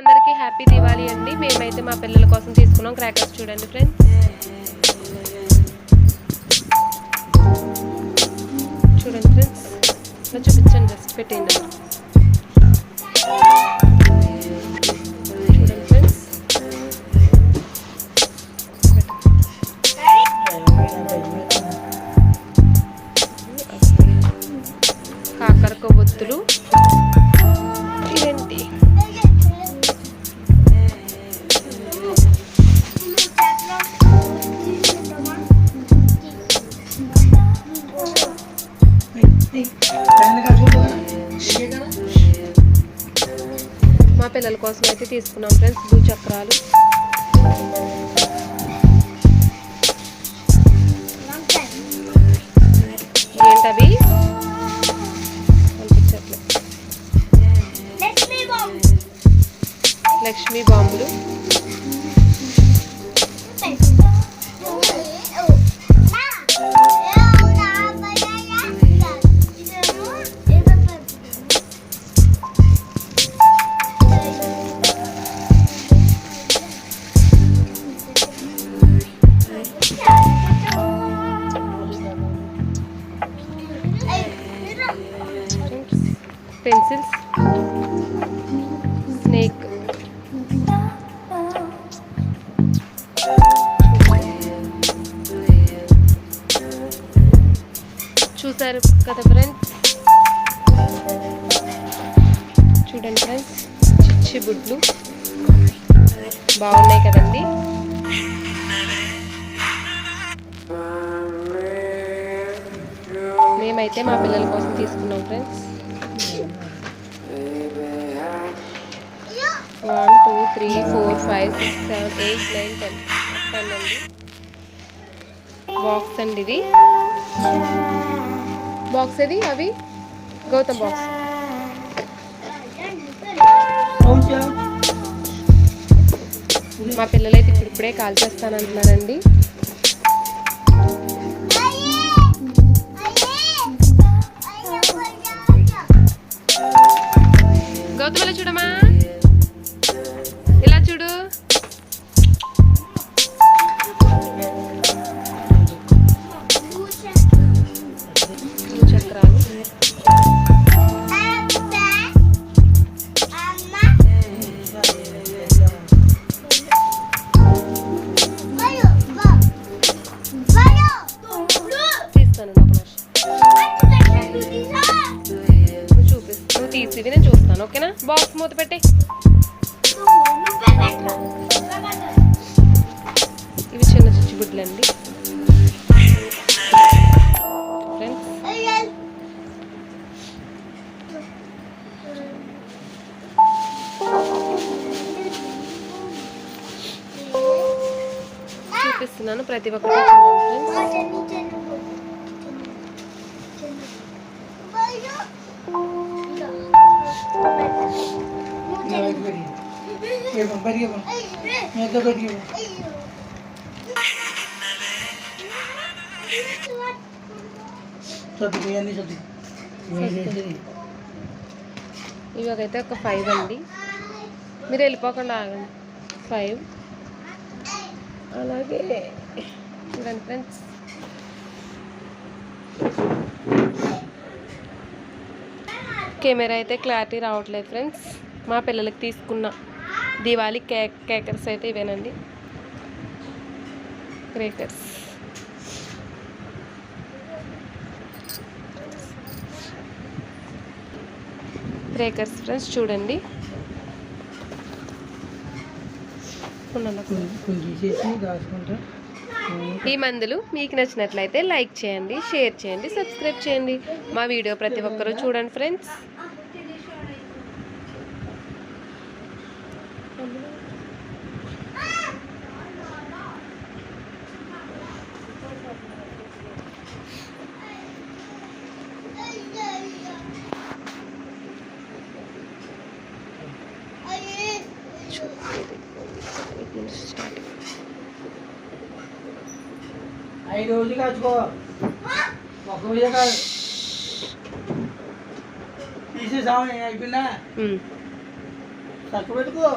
అందరికీ హ్యాపీ దివాళీ అండి. మేమైతే మా పిల్లల కోసం తీసుకున్నాం క్రాకర్స్ చూడండి ఫ్రెండ్స్. చూడండి ఫ్రెండ్స్. చూపించండి జస్ట్ పెట్టేయండి. మా పిల్లల కోసం అయితే తీసుకున్నాం ఫ్రెండ్స్ భూ చక్రాలు ఏంటవి లక్ష్మీ బాంబులు. పెన్సిల్స్ స్నేక్ చూసారు కదా ఫ్రెండ్స్ చూడండి ఫ్రెండ్స్ చిచ్చి బుడ్లు. బాగున్నాయి కదండి. మేమైతే మా పిల్లల కోసం తీసుకున్నాం friends one two three four five six seven eight nine ten ten అండి బాక్స్ అండి ఇది. బాక్స్ ఇది అవి? గౌతమ్ బాక్స్. మా పిల్లలైతే ఇప్పుడు ఇప్పుడే కాల్ చేస్తానంటున్నారండి. గౌతమ్ చూడమా? ఇది నేను చూస్తాను ఓకేనా? బాక్స్ మూత పెట్టి. ఇవి చిన్న చిచ్చుబుడ్లు అండి చూపిస్తున్నాను ప్రతి ఒక్కటి చూడండి ఫ్రెండ్స్ ఇవి ఒకైతే ఒక ఫైవ్ అండి. మీరు వెళ్ళిపోకుండా ఆగండి. ఫైవ్ అలాగే. ఫ్రెండ్స్ కెమెరా అయితే క్లారిటీ రావట్లేదు ఫ్రెండ్స్. మా పిల్లలకి తీసుకున్న దివాళీ కేక్ కేకర్స్ అయితే ఇవేనండి. క్రేకర్స్. క్రేకర్స్ ఫ్రెండ్స్ చూడండి. ఈ మందులు మీకు నచ్చినట్లయితే లైక్ చేయండి షేర్ చేయండి సబ్స్క్రైబ్ చేయండి. మా వీడియో ప్రతి ఒక్కరూ చూడండి ఫ్రెండ్స్. ఐదు రోజులు కాచుకో ఒక రోజే కాదు. తీసేసాము అయిపోయిందా చక్క పెట్టుకో.